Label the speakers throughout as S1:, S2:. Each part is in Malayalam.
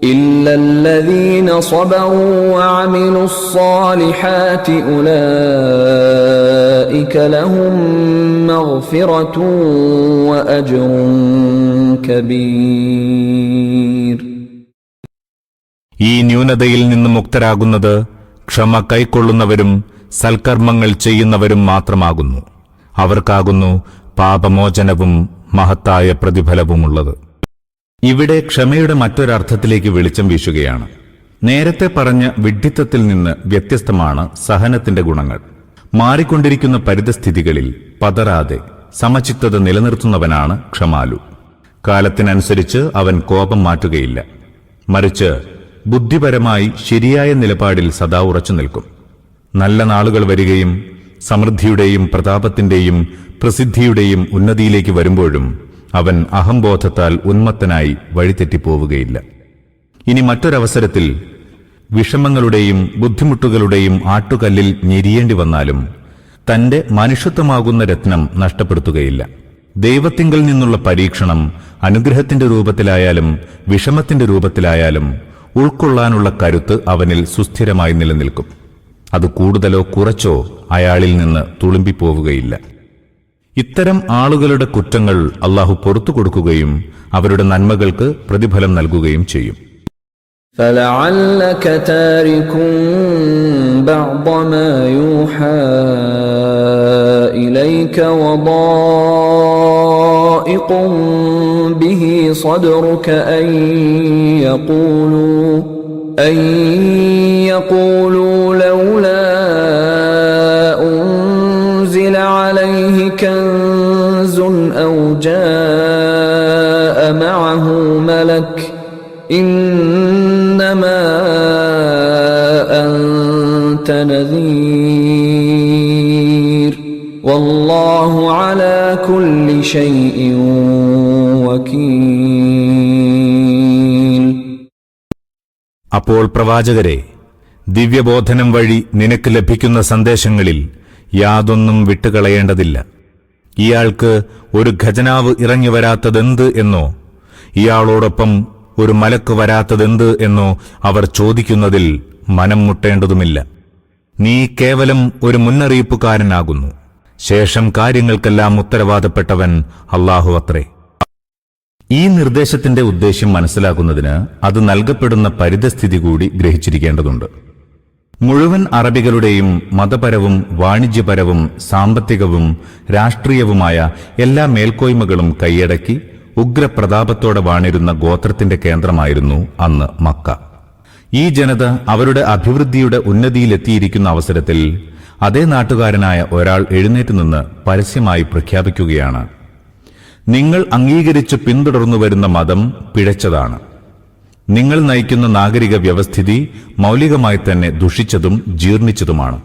S1: إلا الذين صبروا وعملوا الصالحات أولئك لهم مغفرة وأجر كبير
S2: ഈ ന്യൂനതയിൽ നിന്ന് മുക്തരാകുന്നത് ക്ഷമ കൈക്കൊള്ളുന്നവരും സൽക്കർമ്മങ്ങൾ ചെയ്യുന്നവരും മാത്രമാകുന്നു അവർക്കാകുന്നു പാപമോചനവും മഹത്തായ പ്രതിഫലവുമുള്ളത് ഇവിടെ ക്ഷമയുടെ മറ്റൊരർത്ഥത്തിലേക്ക് വെളിച്ചം വീശുകയാണ്. നേരത്തെ പറഞ്ഞ വിഡ്ഢിത്തത്തിൽ നിന്ന് വ്യത്യസ്തമാണ് സഹനത്തിന്റെ ഗുണങ്ങൾ. മാറിക്കൊണ്ടിരിക്കുന്ന പരിതസ്ഥിതികളിൽ പതറാതെ സമചിത്തത നിലനിർത്തുന്നവനാണ് ക്ഷമാലു. കാലത്തിനനുസരിച്ച് അവൻ കോപം മാറ്റുകയില്ല. മറിച്ച് ബുദ്ധിപരമായി ശരിയായ നിലപാടിൽ സദാ ഉറച്ചു നിൽക്കും. നല്ല നാളുകൾ വരികയും സമൃദ്ധിയുടെയും പ്രതാപത്തിന്റെയും പ്രസിദ്ധിയുടെയും ഉന്നതിയിലേക്ക് വരുമ്പോഴും അവൻ അഹംബോധത്താൽ ഉന്മത്തനായി വഴിതെറ്റിപ്പോവുകയില്ല. ഇനി മറ്റൊരവസരത്തിൽ വിഷമങ്ങളുടെയും ബുദ്ധിമുട്ടുകളുടെയും ആട്ടുകല്ലിൽ ഞെരിയേണ്ടി വന്നാലും തന്റെ മനുഷ്യത്വമാകുന്ന രത്നം നഷ്ടപ്പെടുത്തുകയില്ല. ദൈവത്തിങ്കൽ നിന്നുള്ള പരീക്ഷണം അനുഗ്രഹത്തിന്റെ രൂപത്തിലായാലും വിഷമത്തിന്റെ രൂപത്തിലായാലും ഉൾക്കൊള്ളാനുള്ള കരുത്ത് അവനിൽ സുസ്ഥിരമായി നിലനിൽക്കും. അത് കൂടുതലോ കുറച്ചോ അയാളിൽ നിന്ന് തുളുമ്പിപ്പോവുകയില്ല. ഇത്തരം ആളുകളുടെ കുറ്റങ്ങൾ അള്ളാഹു പൊറത്തു കൊടുക്കുകയും അവരുടെ നന്മകൾക്ക് പ്രതിഫലം നൽകുകയും ചെയ്യും
S1: فلعلك تارك بعض ما يوحى إليك وضائق به صدرك أن يقولوا أن يقولوا شيء وكيل
S2: അപ്പോൾ പ്രവാചകരെ ദിവ്യബോധനം വഴി നിനക്ക് ലഭിക്കുന്ന സന്ദേശങ്ങളിൽ യാതൊന്നും വിട്ടുകളയേണ്ടതില്ല ഇയാൾക്ക് ഒരു ഖജനാവ് ഇറങ്ങി വരാത്തതെന്ത് എന്നോ ഇയാളോടൊപ്പം ഒരു മലക്ക് വരാത്തതെന്ത് എന്നോ അവർ ചോദിക്കുന്നതിൽ മനം മുട്ടേണ്ടതുമില്ല നീ കേവലം ഒരു മുന്നറിയിപ്പുകാരനാകുന്നു ശേഷം കാര്യങ്ങൾക്കെല്ലാം ഉത്തരവാദപ്പെട്ടവൻ അള്ളാഹു അത്രേ. ഈ നിർദ്ദേശത്തിന്റെ ഉദ്ദേശ്യം മനസ്സിലാക്കുന്നതിന് അത് നൽകപ്പെടുന്ന പരിതസ്ഥിതി കൂടി ഗ്രഹിച്ചിരിക്കേണ്ടതുണ്ട്. മുഴുവൻ അറബികളുടെയും മതപരവും വാണിജ്യപരവും സാമ്പത്തികവും രാഷ്ട്രീയവുമായ എല്ലാ മേൽക്കോയ്മകളും കൈയടക്കി ഉഗ്രപ്രതാപത്തോടെ വാണിരുന്ന ഗോത്രത്തിന്റെ കേന്ദ്രമായിരുന്നു അന്ന് മക്ക. ഈ ജനത അവരുടെ അഭിവൃദ്ധിയുടെ ഉന്നതിയിലെത്തിയിരിക്കുന്ന അവസരത്തിൽ അതേ നാട്ടുകാരനായ ഒരാൾ എഴുന്നേറ്റ് നിന്ന് പരസ്യമായി പ്രഖ്യാപിക്കുകയാണ്. നിങ്ങൾ അംഗീകരിച്ച് പിന്തുടർന്നു വരുന്ന മതം പിഴച്ചതാണ്. നിങ്ങൾ നയിക്കുന്ന നാഗരിക വ്യവസ്ഥിതി മൗലികമായി തന്നെ ദുഷിച്ചതും ജീർണിച്ചതുമാണ്.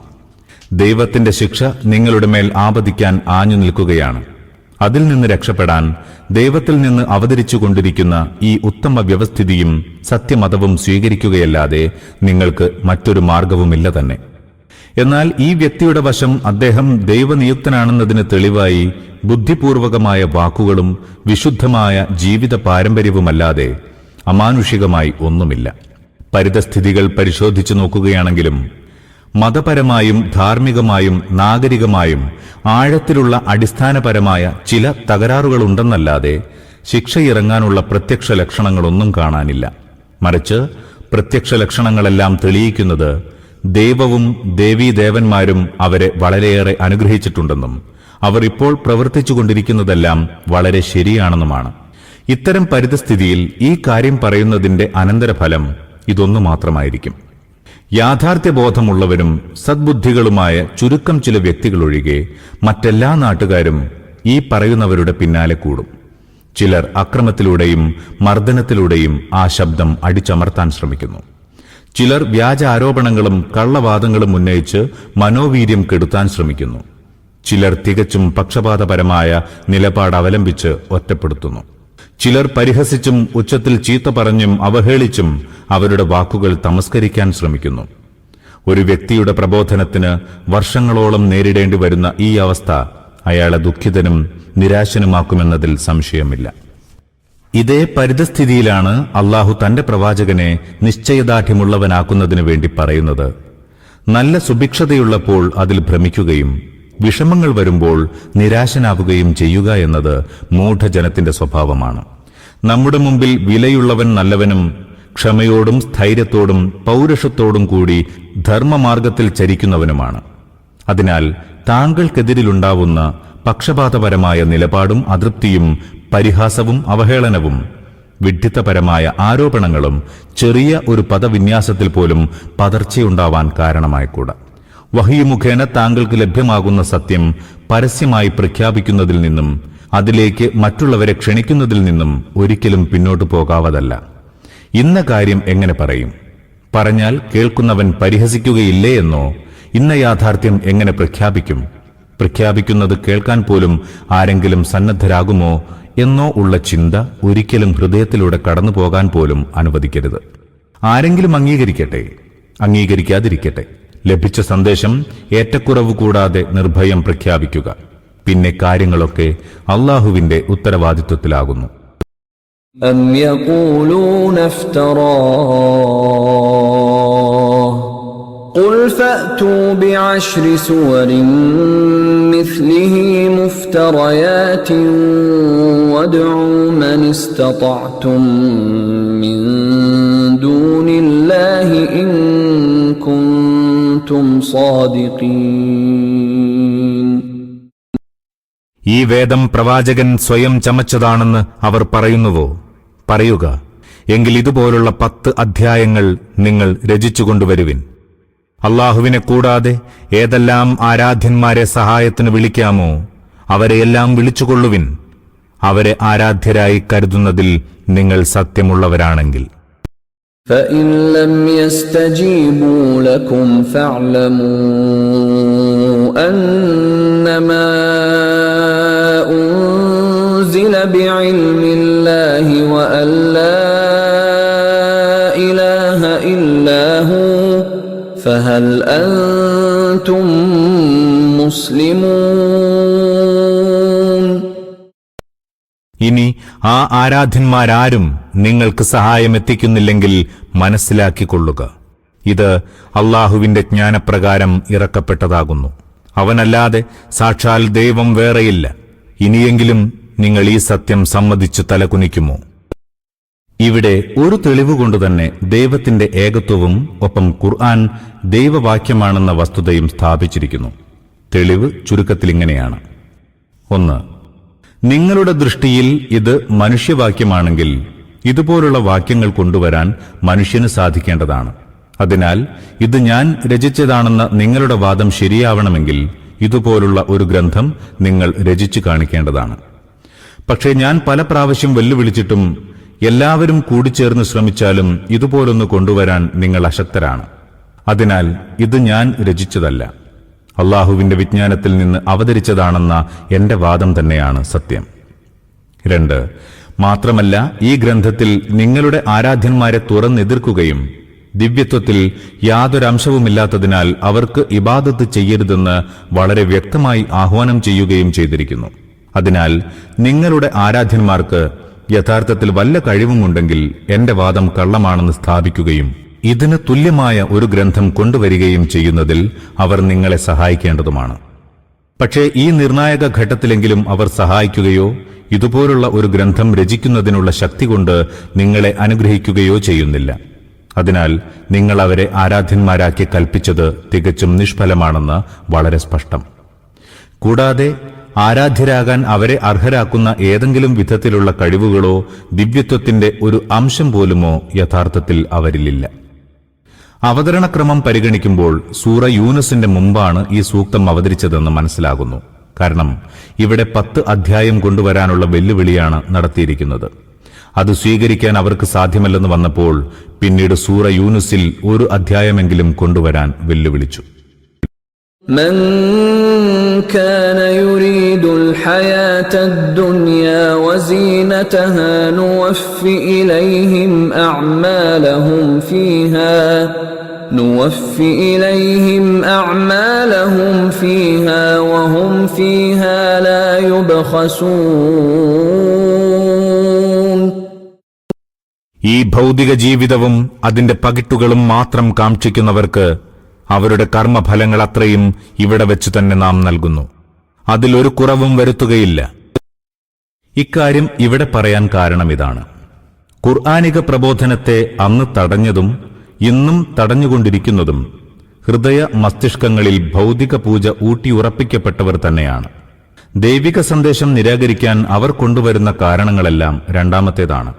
S2: ദൈവത്തിന്റെ ശിക്ഷ നിങ്ങളുടെ മേൽ ആപതിക്കാൻ ആഞ്ഞു നിൽക്കുകയാണ്. അതിൽ നിന്ന് രക്ഷപ്പെടാൻ ദൈവത്തിൽ നിന്ന് അവതരിച്ചുകൊണ്ടിരിക്കുന്ന ഈ ഉത്തമ വ്യവസ്ഥിതിയും സത്യമതവും സ്വീകരിക്കുകയല്ലാതെ നിങ്ങൾക്ക് മറ്റൊരു മാർഗവുമില്ല തന്നെ. എന്നാൽ ഈ വ്യക്തിയുടെ വശം അദ്ദേഹം ദൈവനിയുക്തനാണെന്നതിന് തെളിവായി ബുദ്ധിപൂർവകമായ വാക്കുകളും വിശുദ്ധമായ ജീവിത പാരമ്പര്യവുമല്ലാതെ അമാനുഷികമായി ഒന്നുമില്ല. പരിതസ്ഥിതികൾ പരിശോധിച്ചു നോക്കുകയാണെങ്കിലും മതപരമായും ധാർമ്മികമായും നാഗരികമായും ആഴത്തിലുള്ള അടിസ്ഥാനപരമായ ചില തകരാറുകളുണ്ടെന്നല്ലാതെ ശിക്ഷയിറങ്ങാനുള്ള പ്രത്യക്ഷ ലക്ഷണങ്ങളൊന്നും കാണാനില്ല. മറിച്ച് പ്രത്യക്ഷ ലക്ഷണങ്ങളെല്ലാം തെളിയിക്കുന്നത് ദൈവവും ദേവീദേവന്മാരും അവരെ വളരെയേറെ അനുഗ്രഹിച്ചിട്ടുണ്ടെന്നും അവർ ഇപ്പോൾ പ്രവർത്തിച്ചുകൊണ്ടിരിക്കുന്നതെല്ലാം വളരെ ശരിയാണെന്നുമാണ്. ഇത്തരം പരിതസ്ഥിതിയിൽ ഈ കാര്യം പറയുന്നതിന്റെ അനന്തരഫലം ഇതൊന്നു മാത്രമായിരിക്കും. യാഥാർത്ഥ്യബോധമുള്ളവരും സദ്ബുദ്ധികളുമായ ചുരുക്കം ചില വ്യക്തികളൊഴികെ മറ്റെല്ലാ നാട്ടുകാരും ഈ പറയുന്നവരുടെ പിന്നാലെ കൂടും. ചിലർ അക്രമത്തിലൂടെയും മർദ്ദനത്തിലൂടെയും ആ ശബ്ദം അടിച്ചമർത്താൻ ശ്രമിക്കുന്നു. ചിലർ വ്യാജ ആരോപണങ്ങളും കള്ളവാദങ്ങളും ഉന്നയിച്ച് മനോവീര്യം കെടുത്താൻ ശ്രമിക്കുന്നു. ചിലർ തികച്ചും പക്ഷപാതപരമായ നിലപാട് അവലംബിച്ച് ഒറ്റപ്പെടുത്തുന്നു. ചിലർ പരിഹസിച്ചും ഉച്ചത്തിൽ ചീത്ത പറഞ്ഞും അവഹേളിച്ചും അവരുടെ വാക്കുകൾ തമസ്കരിക്കാൻ ശ്രമിക്കുന്നു. ഒരു വ്യക്തിയുടെ പ്രബോധനത്തിന് വർഷങ്ങളോളം നേരിടേണ്ടി വരുന്ന ഈ അവസ്ഥ അയാളെ ദുഃഖിതനും നിരാശനുമാക്കുമെന്നതിൽ സംശയമില്ല. ഇതേ പരിതസ്ഥിതിയിലാണ് അള്ളാഹു തന്റെ പ്രവാചകനെ നിശ്ചയദാർഢ്യമുള്ളവനാക്കുന്നതിനു വേണ്ടി പറയുന്നത്. നല്ല സുഭിക്ഷതയുള്ളപ്പോൾ അതിൽ ഭ്രമിക്കുകയും വിഷമങ്ങൾ വരുമ്പോൾ നിരാശനാവുകയും ചെയ്യുക എന്നത് മൂഢജനത്തിന്റെ സ്വഭാവമാണ്. നമ്മുടെ മുമ്പിൽ വിലയുള്ളവൻ നല്ലവനും ക്ഷമയോടും സ്ഥൈര്യത്തോടും പൗരുഷത്തോടും കൂടി ധർമ്മമാർഗത്തിൽ ചരിക്കുന്നവനുമാണ്. അതിനാൽ താങ്കൾക്കെതിരിലുണ്ടാവുന്ന പക്ഷപാതപരമായ നിലപാടും അതൃപ്തിയും പരിഹാസവും അവഹേളനവും വിഡ്ഢിത്തപരമായ ആരോപണങ്ങളും ചെറിയ ഒരു പദവിന്യാസത്തിൽ പോലും പതർച്ചയുണ്ടാവാൻ കാരണമായിക്കൂടാ. വഹി മുഖേന താങ്കൾക്ക് ലഭ്യമാകുന്ന സത്യം പരസ്യമായി പ്രഖ്യാപിക്കുന്നതിൽ നിന്നും അതിലേക്ക് മറ്റുള്ളവരെ ക്ഷണിക്കുന്നതിൽ നിന്നും ഒരിക്കലും പിന്നോട്ടു പോകാവതല്ല. ഇന്ന കാര്യം എങ്ങനെ പറയും? പറഞ്ഞാൽ കേൾക്കുന്നവൻ പരിഹസിക്കുകയില്ലേ എന്നോ ഇന്ന യാഥാർത്ഥ്യം എങ്ങനെ പ്രഖ്യാപിക്കും? പ്രഖ്യാപിക്കുന്നത് കേൾക്കാൻ പോലും ആരെങ്കിലും സന്നദ്ധരാകുമോ എന്നോ ഉള്ള ചിന്ത ഒരിക്കലും ഹൃദയത്തിലൂടെ കടന്നു പോകാൻ പോലും അനുവദിക്കരുത്. ആരെങ്കിലും അംഗീകരിക്കട്ടെ അംഗീകരിക്കാതിരിക്കട്ടെ. ലഭിച്ച സന്ദേശം ഏറ്റക്കുറവ് കൂടാതെ നിർഭയം പ്രഖ്യാപിക്കുക. പിന്നെ കാര്യങ്ങളൊക്കെ അള്ളാഹുവിന്റെ ഉത്തരവാദിത്വത്തിലാകുന്നു.
S1: قل فأتوا بعشر سور مثله مفتريات وادعوا من استطعتم من دون الله إن كنتم صادقين
S2: ഈ വേദം പ്രവാചകൻ സ്വയം ചമച്ചതാണെന്ന് അവർ പറയുന്നുവോ പറയുക എങ്കിൽ ഇതുപോലുള്ള പത്ത് അധ്യായങ്ങൾ നിങ്ങൾ രചിച്ചുകൊണ്ടുവരുവിൻ അള്ളാഹുവിനെ കൂടാതെ ഏതെല്ലാം ആരാധ്യന്മാരെ സഹായത്തിന് വിളിക്കാമോ അവരെയെല്ലാം വിളിച്ചുകൊള്ളുവിൻ അവരെ ആരാധ്യരായി കരുതുന്നതിൽ നിങ്ങൾ സത്യമുള്ളവരാണെങ്കിൽ
S1: فإن لم يستجيبوا لكم فاعلموا أنما أنزل بعلم
S2: ആ ആരാധ്യന്മാരാരും നിങ്ങൾക്ക് സഹായം സഹായമെത്തിക്കുന്നില്ലെങ്കിൽ മനസ്സിലാക്കിക്കൊള്ളുക. ഇത് അള്ളാഹുവിന്റെ ജ്ഞാനപ്രകാരം ഇറക്കപ്പെട്ടതാകുന്നു. അവനല്ലാതെ സാക്ഷാൽ ദൈവം വേറെയില്ല. ഇനിയെങ്കിലും നിങ്ങൾ ഈ സത്യം സമ്മതിച്ചു തലകുനിക്കുമോ? ഇവിടെ ഒരു തെളിവുകൊണ്ട് തന്നെ ദൈവത്തിന്റെ ഏകത്വവും ഒപ്പം ഖുർആൻ ദൈവവാക്യമാണെന്ന വസ്തുതയും സ്ഥാപിച്ചിരിക്കുന്നു. തെളിവ് ചുരുക്കത്തിൽ ഇങ്ങനെയാണ് ഒന്ന് നിങ്ങളുടെ ദൃഷ്ടിയിൽ ഇത് മനുഷ്യവാക്യമാണെങ്കിൽ ഇതുപോലുള്ള വാക്യങ്ങൾ കൊണ്ടുവരാൻ മനുഷ്യന് സാധിക്കേണ്ടതാണ്. അതിനാൽ ഇത് ഞാൻ രചിച്ചതാണെന്ന നിങ്ങളുടെ വാദം ശരിയാവണമെങ്കിൽ ഇതുപോലുള്ള ഒരു ഗ്രന്ഥം നിങ്ങൾ രചിച്ചു കാണിക്കേണ്ടതാണ്. പക്ഷേ ഞാൻ പല പ്രാവശ്യം വെല്ലുവിളിച്ചിട്ടും എല്ലാവരും കൂടിച്ചേർന്ന് ശ്രമിച്ചാലും ഇതുപോലൊന്ന് കൊണ്ടുവരാൻ നിങ്ങൾ അശക്തരാണ്. അതിനാൽ ഇത് ഞാൻ രചിച്ചതല്ല. അള്ളാഹുവിന്റെ വിജ്ഞാനത്തിൽ നിന്ന് അവതരിച്ചതാണെന്ന എന്റെ വാദം തന്നെയാണ് സത്യം. രണ്ട് മാത്രമല്ല ഈ ഗ്രന്ഥത്തിൽ നിങ്ങളുടെ ആരാധ്യന്മാരെ തുറന്നെതിർക്കുകയും ദിവ്യത്വത്തിൽ യാതൊരംശവുമില്ലാത്തതിനാൽ അവർക്ക് ഇബാദത്ത് ചെയ്യരുതെന്ന് വളരെ വ്യക്തമായി ആഹ്വാനം ചെയ്യുകയും ചെയ്തിരിക്കുന്നു. അതിനാൽ നിങ്ങളുടെ ആരാധ്യന്മാർക്ക് യഥാർത്ഥത്തിൽ വല്ല കഴിവുമുണ്ടെങ്കിൽ എന്റെ വാദം കള്ളമാണെന്ന് സ്ഥാപിക്കുകയും ഇതിന് തുല്യമായ ഒരു ഗ്രന്ഥം കൊണ്ടുവരികയും ചെയ്യുന്നതിൽ അവർ നിങ്ങളെ സഹായിക്കേണ്ടതുമാണ്. പക്ഷേ ഈ നിർണായക ഘട്ടത്തിലെങ്കിലും അവർ സഹായിക്കുകയോ ഇതുപോലുള്ള ഒരു ഗ്രന്ഥം രചിക്കുന്നതിനുള്ള ശക്തി കൊണ്ട് നിങ്ങളെ അനുഗ്രഹിക്കുകയോ ചെയ്യുന്നില്ല. അതിനാൽ നിങ്ങൾ അവരെ ആരാധ്യന്മാരാക്കി കൽപ്പിച്ചത് തികച്ചും നിഷ്ഫലമാണെന്ന് വളരെ സ്പഷ്ടം. കൂടാതെ ആരാധ്യരാകാൻ അവരെ അർഹരാക്കുന്ന ഏതെങ്കിലും വിധത്തിലുള്ള കഴിവുകളോ ദിവ്യത്വത്തിന്റെ ഒരു അംശം പോലുമോ യഥാർത്ഥത്തിൽ അവരിലില്ല. അവതരണക്രമം പരിഗണിക്കുമ്പോൾ സൂറ യൂനസിന്റെ മുമ്പാണ് ഈ സൂക്തം അവതരിച്ചതെന്ന് മനസ്സിലാകുന്നു. കാരണം ഇവിടെ പത്ത് അധ്യായം കൊണ്ടുവരാനുള്ള വെല്ലുവിളിയാണ് നടത്തിയിരിക്കുന്നത്. അത് സ്വീകരിക്കാൻ അവർക്ക് സാധ്യമല്ലെന്ന് വന്നപ്പോൾ പിന്നീട് സൂറ യൂനുസിൽ ഒരു അധ്യായമെങ്കിലും കൊണ്ടുവരാൻ വെല്ലുവിളിച്ചു.
S1: من كان يريد الحياة الدنيا وزينتها نوف إليهم أعمالهم فيها نوف إليهم أعمالهم فيها وهم فيها لا يبخسون
S2: ഈ ഭൗതിക ജീവിതവും അതിന്റെ പകിട്ടുകളും മാത്രം കാക്ഷിക്കുന്നവർക്ക് അവരുടെ കർമ്മഫലങ്ങൾ അത്രയും ഇവിടെ വെച്ചു തന്നെ നാം നൽകുന്നു. അതിലൊരു കുറവും വരുത്തുകയില്ല. ഇക്കാര്യം ഇവിടെ പറയാൻ കാരണം ഇതാണ്. ഖുർആാനിക പ്രബോധനത്തെ അന്ന് തടഞ്ഞതും ഇന്നും തടഞ്ഞുകൊണ്ടിരിക്കുന്നതും ഹൃദയ മസ്തിഷ്കങ്ങളിൽ ഭൗതിക പൂജ ഊട്ടിയുറപ്പിക്കപ്പെട്ടവർ തന്നെയാണ്. ദൈവിക സന്ദേശം നിരാകരിക്കാൻ അവർ കൊണ്ടുവരുന്ന കാരണങ്ങളെല്ലാം രണ്ടാമത്തേതാണ്.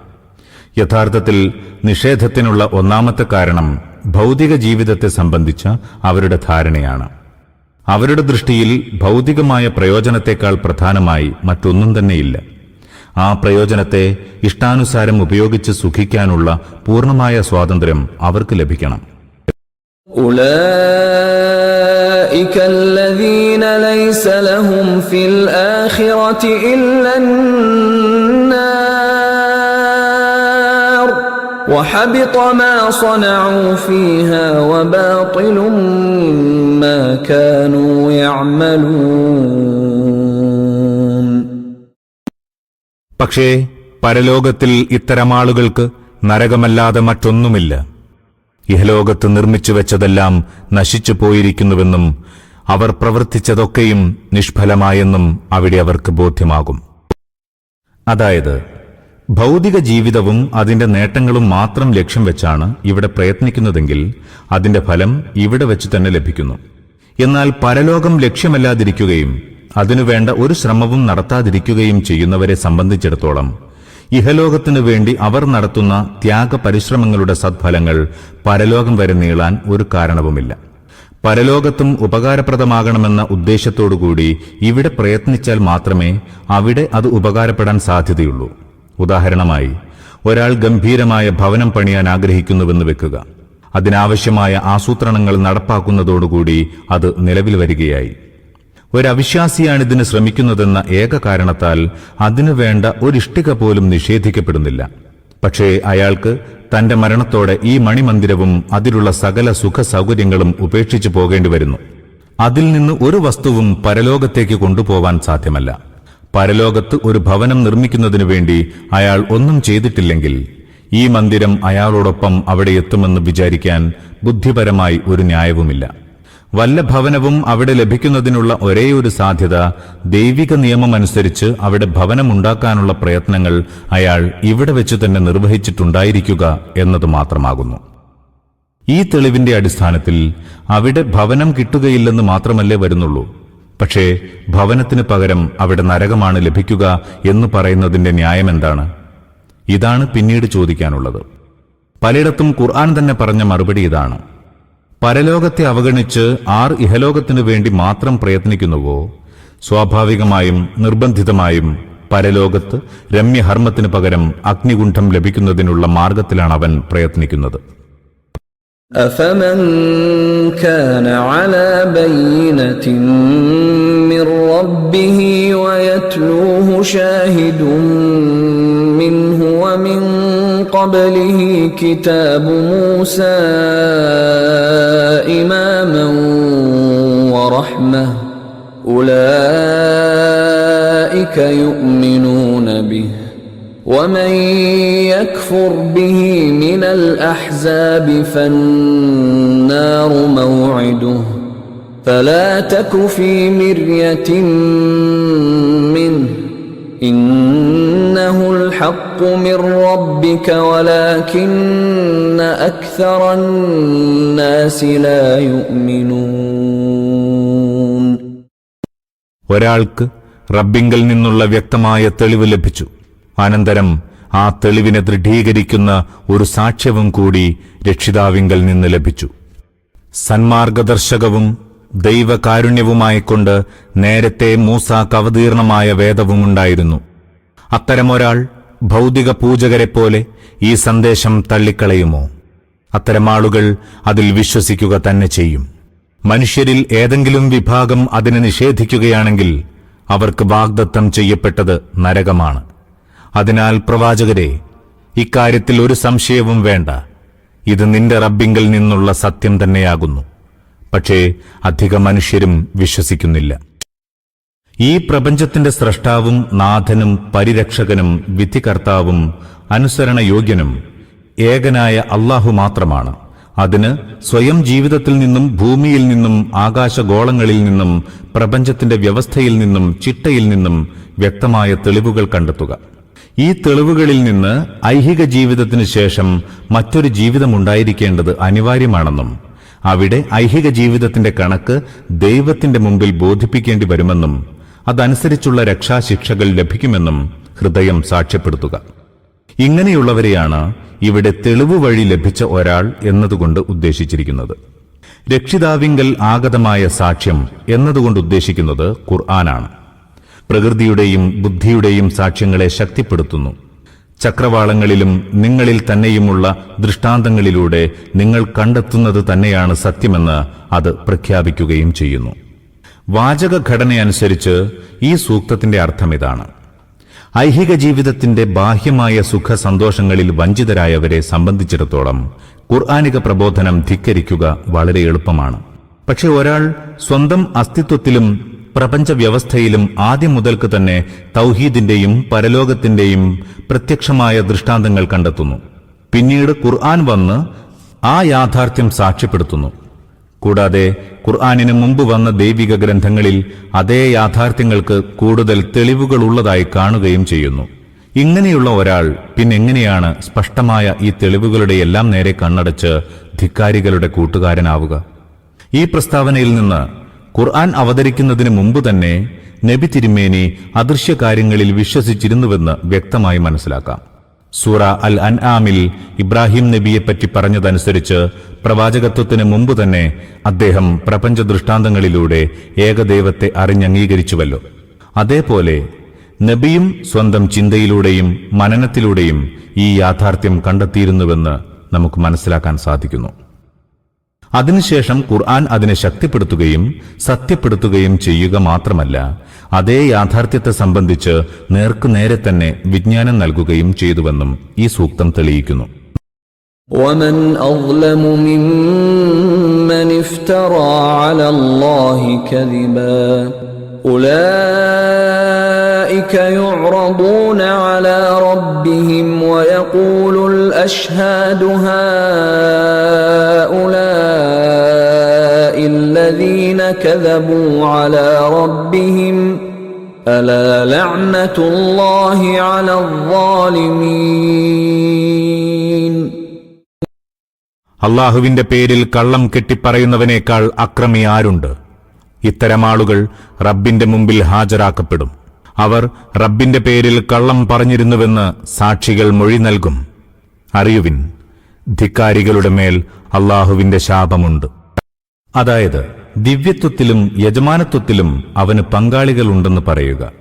S2: യഥാർത്ഥത്തിൽ നിഷേധത്തിനുള്ള ഒന്നാമത്തെ കാരണം ഭൗതിക ജീവിതത്തെ സംബന്ധിച്ച അവരുടെ ധാരണയാണ് അവരുടെ ദൃഷ്ടിയിൽ ഭൗതികമായ പ്രയോജനത്തെക്കാൾ പ്രധാനമായി മറ്റൊന്നും തന്നെയില്ല ആ പ്രയോജനത്തെ ഇഷ്ടാനുസാരം ഉപയോഗിച്ച് സുഖിക്കാനുള്ള പൂർണ്ണമായ സ്വാതന്ത്ര്യം അവർക്ക് ലഭിക്കണം
S1: أولئك الذين ليس لهم في الآخرة إلا النار وحبط ما صنعوا فيها وباطل ما كانوا يعملون
S2: പക്ഷേ പരലോകത്തിൽ ഇത്തരം ആളുകൾക്ക് നരകമല്ലാതെ മറ്റൊന്നുമില്ല ഇഹലോകത്ത് നിർമ്മിച്ചു വെച്ചതെല്ലാം നശിച്ചു പോയിരിക്കുന്നുവെന്നും അവർ പ്രവർത്തിച്ചതൊക്കെയും നിഷ്ഫലമായെന്നും അവിടെ അവർക്ക് ബോധ്യമാകും അതായത് ഭൗതിക ജീവിതവും അതിന്റെ നേട്ടങ്ങളും മാത്രം ലക്ഷ്യം വെച്ചാണ് ഇവിടെ പ്രയത്നിക്കുന്നതെങ്കിൽ അതിന്റെ ഫലം ഇവിടെ വെച്ച് തന്നെ ലഭിക്കുന്നു. എന്നാൽ പരലോകം ലക്ഷ്യമല്ലാതിരിക്കുകയും അതിനുവേണ്ട ഒരു ശ്രമവും നടത്താതിരിക്കുകയും ചെയ്യുന്നവരെ സംബന്ധിച്ചിടത്തോളം ഇഹലോകത്തിനു വേണ്ടി അവർ നടത്തുന്ന ത്യാഗ പരിശ്രമങ്ങളുടെ സദ്ഫലങ്ങൾ പരലോകം വരെ നീളാൻ ഒരു കാരണവുമില്ല. പരലോകത്തും ഉപകാരപ്രദമാകണമെന്ന ഉദ്ദേശത്തോടുകൂടി ഇവിടെ പ്രയത്നിച്ചാൽ മാത്രമേ അവിടെ അത് ഉപകാരപ്പെടാൻ സാധ്യതയുള്ളൂ. ഉദാഹരണമായി ഒരാൾ ഗംഭീരമായ ഭവനം പണിയാൻ ആഗ്രഹിക്കുന്നുവെന്ന് വെക്കുക. അതിനാവശ്യമായ ആസൂത്രണങ്ങൾ നടപ്പാക്കുന്നതോടുകൂടി അത് നിലവിൽ വരികയായി. ഒരവിശ്വാസിയാണിതിന് ശ്രമിക്കുന്നതെന്ന ഏക കാരണത്താൽ അതിനു വേണ്ട ഒരിഷ്ടിക പോലും നിഷേധിക്കപ്പെടുന്നില്ല. പക്ഷേ അയാൾക്ക് തന്റെ മരണത്തോടെ ഈ മണിമന്ദിരവും അതിലുള്ള സകല സുഖ സൗകര്യങ്ങളും ഉപേക്ഷിച്ചു പോകേണ്ടി വരുന്നു അതിൽ നിന്ന് ഒരു വസ്തുവും പരലോകത്തേക്ക് കൊണ്ടുപോവാൻ സാധ്യമല്ല. പരലോകത്ത് ഒരു ഭവനം നിർമ്മിക്കുന്നതിനു വേണ്ടി അയാൾ ഒന്നും ചെയ്തിട്ടില്ലെങ്കിൽ ഈ മന്ദിരം അയാളോടൊപ്പം അവിടെ എത്തുമെന്ന് വിചാരിക്കാൻ ബുദ്ധിപരമായി ഒരു ന്യായവുമില്ല. വല്ല ഭവനവും അവിടെ ലഭിക്കുന്നതിനുള്ള ഒരേയൊരു സാധ്യത ദൈവിക നിയമമനുസരിച്ച് അവിടെ ഭവനമുണ്ടാക്കാനുള്ള പ്രയത്നങ്ങൾ അയാൾ ഇവിടെ വെച്ച് തന്നെ നിർവഹിച്ചിട്ടുണ്ടായിരിക്കുക എന്നത് മാത്രമാകുന്നു. ഈ തെളിവിന്റെ അടിസ്ഥാനത്തിൽ അവിടെ ഭവനം കിട്ടുകയില്ലെന്ന് മാത്രമല്ലേ വരുന്നുള്ളൂ. പക്ഷേ ഭവനത്തിന് പകരം അവിടെ നരകമാണ് ലഭിക്കുക എന്ന് പറയുന്നതിന്റെ ന്യായമെന്താണ് ഇതാണ് പിന്നീട് ചോദിക്കാനുള്ളത് പലയിടത്തും ഖുർആൻ തന്നെ പറഞ്ഞ മറുപടി ഇതാണ് പരലോകത്തെ അവഗണിച്ച് ആർ ഇഹലോകത്തിനു വേണ്ടി മാത്രം പ്രയത്നിക്കുന്നുവോ സ്വാഭാവികമായും നിർബന്ധിതമായും പരലോകത്ത് രമ്യഹർമ്മത്തിനു പകരം അഗ്നികുണ്ഠം ലഭിക്കുന്നതിനുള്ള മാർഗത്തിലാണ് അവൻ പ്രയത്നിക്കുന്നത്
S1: أفمن كان على بينة من ربه ويتلوه شاهد منه ومن قبله كتاب موسى إماما ورحمة. أولئك يؤمنون به. ومن يكفر به من الأحزاب فالنار فلا تك في مرية منه إنه الحق من ربك ولكن أكثر الناس لا يؤمنون
S2: ഒരാൾക്ക് റബ്ബിങ്കൽ നിന്നുള്ള വ്യക്തമായ തെളിവ് ലഭിച്ചു അനന്തരം ആ തെളിവിനെ ദൃഢീകരിക്കുന്ന ഒരു സാക്ഷ്യവും കൂടി രക്ഷിതാവിങ്കൽ നിന്ന് ലഭിച്ചു സന്മാർഗദർശകവും ദൈവകാരുണ്യവുമായിക്കൊണ്ട് നേരത്തെ മൂസ കവതീർണമായ വേദവുമുണ്ടായിരുന്നു. അത്തരമൊരാൾ ഭൗതിക പൂജകരെപ്പോലെ ഈ സന്ദേശം തള്ളിക്കളയുമോ? അത്തരമാളുകൾ അതിൽ വിശ്വസിക്കുക തന്നെ ചെയ്യും. മനുഷ്യരിൽ ഏതെങ്കിലും വിഭാഗം അതിനെ നിഷേധിക്കുകയാണെങ്കിൽ അവർക്ക് വാഗ്ദത്തം ചെയ്യപ്പെട്ടത് നരകമാണ്. അതിനാൽ പ്രവാചകരെ ഇക്കാര്യത്തിൽ ഒരു സംശയവും വേണ്ട. ഇത് നിന്റെ റബ്ബിങ്കിൽ നിന്നുള്ള സത്യം തന്നെയാകുന്നു. പക്ഷേ അധിക മനുഷ്യരും വിശ്വസിക്കുന്നില്ല. ഈ പ്രപഞ്ചത്തിന്റെ സ്രഷ്ടാവും നാഥനും പരിരക്ഷകനും വിധികർത്താവും അനുസരണയോഗ്യനും ഏകനായ അള്ളാഹു മാത്രമാണ്. അതിന് സ്വയം ജീവിതത്തിൽ നിന്നും ഭൂമിയിൽ നിന്നും ആകാശഗോളങ്ങളിൽ നിന്നും പ്രപഞ്ചത്തിന്റെ വ്യവസ്ഥയിൽ നിന്നും ചിട്ടയിൽ നിന്നും വ്യക്തമായ തെളിവുകൾ കണ്ടെത്തുക. ഈ തെളിവുകളിൽ നിന്ന് ഐഹിക ജീവിതത്തിനു ശേഷം മറ്റൊരു ജീവിതമുണ്ടായിരിക്കേണ്ടത് അനിവാര്യമാണെന്നും അവിടെ ഐഹിക ജീവിതത്തിന്റെ കണക്ക് ദൈവത്തിന്റെ മുമ്പിൽ ബോധിപ്പിക്കേണ്ടി വരുമെന്നും അതനുസരിച്ചുള്ള രക്ഷാശിക്ഷകൾ ലഭിക്കുമെന്നും ഹൃദയം സാക്ഷ്യപ്പെടുത്തുക. ഇങ്ങനെയുള്ളവരെയാണ് ഇവിടെ തെളിവ് വഴി ലഭിച്ച ഒരാൾ എന്നതുകൊണ്ട് ഉദ്ദേശിച്ചിരിക്കുന്നത്. രക്ഷിതാവിങ്കൽ ആഗതമായ സാക്ഷ്യം എന്നതുകൊണ്ട് ഉദ്ദേശിക്കുന്നത് ഖുർആനാണ്. പ്രകൃതിയുടെയും ബുദ്ധിയുടെയും സാക്ഷ്യങ്ങളെ ശക്തിപ്പെടുത്തുന്നു. ചക്രവാളങ്ങളിലും നിങ്ങളിൽ തന്നെയുമുള്ള ദൃഷ്ടാന്തങ്ങളിലൂടെ നിങ്ങൾ കണ്ടെത്തുന്നത് തന്നെയാണ് സത്യമെന്ന് അത് പ്രഖ്യാപിക്കുകയും ചെയ്യുന്നു. വാചക ഘടനയനുസരിച്ച് ഈ സൂക്തത്തിന്റെ അർത്ഥം ഇതാണ് ഐഹിക ജീവിതത്തിന്റെ ബാഹ്യമായ സുഖ സന്തോഷങ്ങളിൽ വഞ്ചിതരായവരെ സംബന്ധിച്ചിടത്തോളം ഖുർആാനിക പ്രബോധനം ധിക്കരിക്കുക വളരെ എളുപ്പമാണ്. പക്ഷെ ഒരാൾ സ്വന്തം അസ്തിത്വത്തിലും പ്രപഞ്ച വ്യവസ്ഥയിലും ആദ്യം മുതൽക്ക് തന്നെ തൗഹീദിന്റെയും പരലോകത്തിന്റെയും പ്രത്യക്ഷമായ ദൃഷ്ടാന്തങ്ങൾ കണ്ടെത്തുന്നു. പിന്നീട് ഖുർആൻ വന്ന് ആ യാഥാർത്ഥ്യം സാക്ഷ്യപ്പെടുത്തുന്നു. കൂടാതെ ഖുർആാനിന് മുമ്പ് വന്ന ദൈവിക ഗ്രന്ഥങ്ങളിൽ അതേ യാഥാർത്ഥ്യങ്ങൾക്ക് കൂടുതൽ തെളിവുകൾ ഉള്ളതായി കാണുകയും ചെയ്യുന്നു. ഇങ്ങനെയുള്ള ഒരാൾ പിന്നെങ്ങനെയാണ് സ്പഷ്ടമായ ഈ തെളിവുകളുടെ എല്ലാം നേരെ കണ്ണടച്ച് ധിക്കാരികളുടെ കൂട്ടുകാരനാവുക? ഈ പ്രസ്താവനയിൽ നിന്ന് ഖുർആൻ അവതരിക്കുന്നതിന് മുമ്പ് തന്നെ നബി തിരുമേനി അദൃശ്യ കാര്യങ്ങളിൽ വിശ്വസിച്ചിരുന്നുവെന്ന് വ്യക്തമായി മനസ്സിലാക്കാം. സൂറ അൽ അൻആമിൽ ഇബ്രാഹിം നബിയെപ്പറ്റി പറഞ്ഞതനുസരിച്ച് പ്രവാചകത്വത്തിന് മുമ്പ് തന്നെ അദ്ദേഹം പ്രപഞ്ച ദൃഷ്ടാന്തങ്ങളിലൂടെ ഏകദൈവത്തെ അറിഞ്ഞംഗീകരിച്ചുവല്ലോ. അതേപോലെ നബിയും സ്വന്തം ചിന്തയിലൂടെയും മനനത്തിലൂടെയും ഈ യാഥാർത്ഥ്യം കണ്ടെത്തിയിരുന്നുവെന്ന് നമുക്ക് മനസ്സിലാക്കാൻ സാധിക്കുന്നു. അതിനുശേഷം ഖുർആൻ അതിനെ ശക്തിപ്പെടുത്തുകയും സത്യപ്പെടുത്തുകയും ചെയ്യുക മാത്രമല്ല അതേ യാഥാർത്ഥ്യത്തെ സംബന്ധിച്ച് നേർക്കുനേരെ തന്നെ വിജ്ഞാനം നൽകുകയും ചെയ്തുവെന്നും ഈ സൂക്തം തെളിയിക്കുന്നു
S1: ومن أظلم ممن افترى على الله كذبا أولئك يعرضون على ربهم ويقول الأشهاد هؤلاء الذين كذبوا على ربهم ألا لعنة الله على الظالمين
S2: അള്ളാഹുവിന്റെ പേരിൽ കള്ളം കെട്ടിപ്പറയുന്നവനേക്കാൾ അക്രമി ആരുണ്ട് ഇത്തരം ആളുകൾ റബ്ബിന്റെ മുമ്പിൽ ഹാജരാക്കപ്പെടും അവർ റബ്ബിന്റെ പേരിൽ കള്ളം പറഞ്ഞിരുന്നുവെന്ന് സാക്ഷികൾ മൊഴി നൽകും അറിയുവിൻ. ധിക്കാരികളുടെ മേൽ അള്ളാഹുവിന്റെ ശാപമുണ്ട്. അതായത് ദിവ്യത്വത്തിലും യജമാനത്വത്തിലും അവന് പങ്കാളികളുണ്ടെന്ന് പറയുക.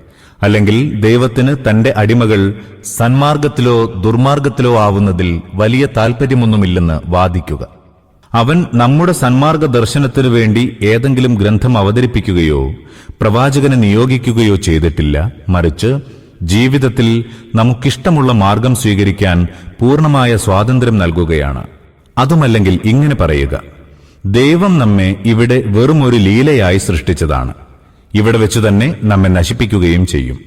S2: അല്ലെങ്കിൽ ദൈവത്തിന് തന്റെ അടിമകൾ സന്മാർഗത്തിലോ ദുർമാർഗത്തിലോ ആവുന്നതിൽ വലിയ താൽപ്പര്യമൊന്നുമില്ലെന്ന് വാദിക്കുക. അവൻ നമ്മുടെ സന്മാർഗ ദർശനത്തിനു വേണ്ടി ഏതെങ്കിലും ഗ്രന്ഥം അവതരിപ്പിക്കുകയോ പ്രവാചകനെ നിയോഗിക്കുകയോ ചെയ്തിട്ടില്ല മറിച്ച് ജീവിതത്തിൽ നമുക്കിഷ്ടമുള്ള മാർഗം സ്വീകരിക്കാൻ പൂർണമായ സ്വാതന്ത്ര്യം നൽകുകയാണ്. അതുമല്ലെങ്കിൽ ഇങ്ങനെ പറയുക. ദൈവം നമ്മെ ഇവിടെ വെറും ഒരു ലീലയായി സൃഷ്ടിച്ചതാണ്. ഇവിടെ വെച്ചു തന്നെ നമ്മെ നശിപ്പിക്കുകയും ചെയ്യും.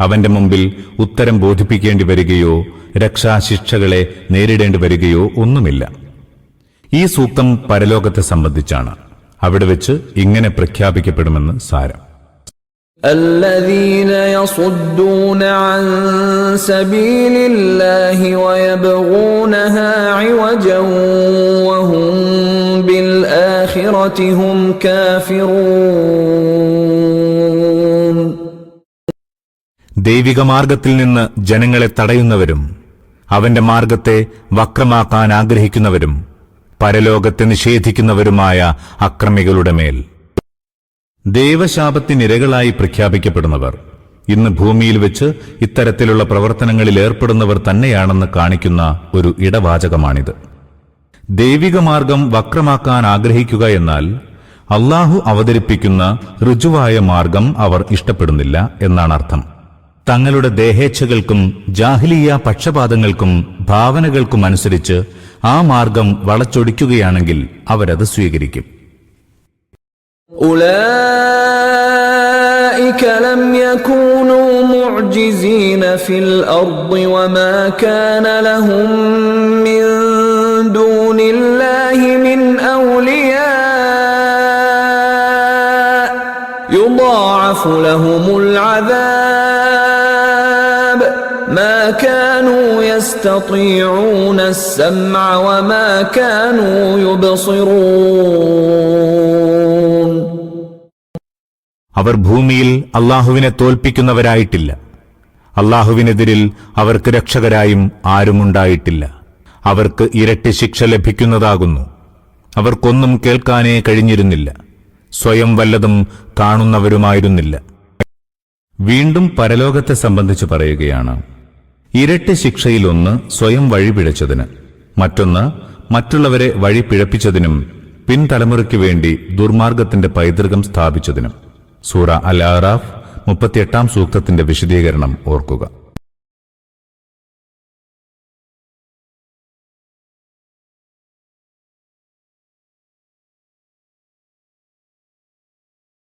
S2: അവന്റെ മുമ്പിൽ ഉത്തരം ബോധിപ്പിക്കേണ്ടി വരികയോ രക്ഷാശിക്ഷകളെ നേരിടേണ്ടി വരികയോ ഒന്നുമില്ല. ഈ സൂക്തം പരലോകത്തെ സംബന്ധിച്ചാണ്. അവിടെ വെച്ച് ഇങ്ങനെ പ്രഖ്യാപിക്കപ്പെടുമെന്ന് സാരം.
S1: الذين يصدون عن سبيل الله ويبغونها عوجا وهم بالآخرة هم كافرون
S2: ദൈവിക മാർഗത്തിൽ നിന്ന് ജനങ്ങളെ തടയുന്നവരും അവന്റെ മാർഗത്തെ വക്രമാക്കാൻ ആഗ്രഹിക്കുന്നവരും പരലോകത്തെ നിഷേധിക്കുന്നവരുമായ അക്രമികളുടെ മേൽ ദൈവശാപത്തിനിരകളായി പ്രഖ്യാപിക്കപ്പെടുന്നവർ. ഇന്ന് ഭൂമിയിൽ വെച്ച് ഇത്തരത്തിലുള്ള പ്രവർത്തനങ്ങളിൽ ഏർപ്പെടുന്നവർ തന്നെയാണെന്ന് കാണിക്കുന്ന ഒരു ഇടവാചകമാണിത്. ദൈവിക മാർഗം വക്രമാക്കാൻ ആഗ്രഹിക്കുക എന്നാൽ അള്ളാഹു അവതരിപ്പിക്കുന്ന ഋജുവായ മാർഗം അവർ ഇഷ്ടപ്പെടുന്നില്ല എന്നാണ് അർത്ഥം. തങ്ങളുടെ ദേഹേച്ഛകൾക്കും ജാഹിലീയ പക്ഷപാതങ്ങൾക്കും ഭാവനകൾക്കും അനുസരിച്ച് ആ മാർഗം വളച്ചൊടിക്കുകയാണെങ്കിൽ അവരത് സ്വീകരിക്കും.
S1: أولئك لم يكونوا معجزين في الأرض وما كان لهم من دون الله من أولياء. يضاعف لهم العذاب. ما كانوا يستطيعون السمع وما كانوا يبصرون.
S2: അവർ ഭൂമിയിൽ അള്ളാഹുവിനെ തോൽപ്പിക്കുന്നവരായിട്ടില്ല. അള്ളാഹുവിനെതിരിൽ അവർക്ക് രക്ഷകരായും ആരുമുണ്ടായിട്ടില്ല. അവർക്ക് ഇരട്ടി ശിക്ഷ ലഭിക്കുന്നതാകുന്നു. അവർക്കൊന്നും കേൾക്കാനേ കഴിഞ്ഞിരുന്നില്ല. സ്വയം വല്ലതും കാണുന്നവരുമായിരുന്നില്ല. വീണ്ടും പരലോകത്തെ സംബന്ധിച്ച് പറയുകയാണ്. ഇരട്ടി ശിക്ഷയിലൊന്ന് സ്വയം വഴിപിഴച്ചതിന് മറ്റൊന്ന് മറ്റുള്ളവരെ വഴി പിഴപ്പിച്ചതിനും പിൻതലമുറയ്ക്ക് വേണ്ടി ദുർമാർഗത്തിന്റെ പൈതൃകം സ്ഥാപിച്ചതിനും. സൂറ അൽ ആറാഫ് മുപ്പത്തിയെട്ടാം സൂക്തത്തിന്റെ വിശദീകരണം ഓർക്കുക.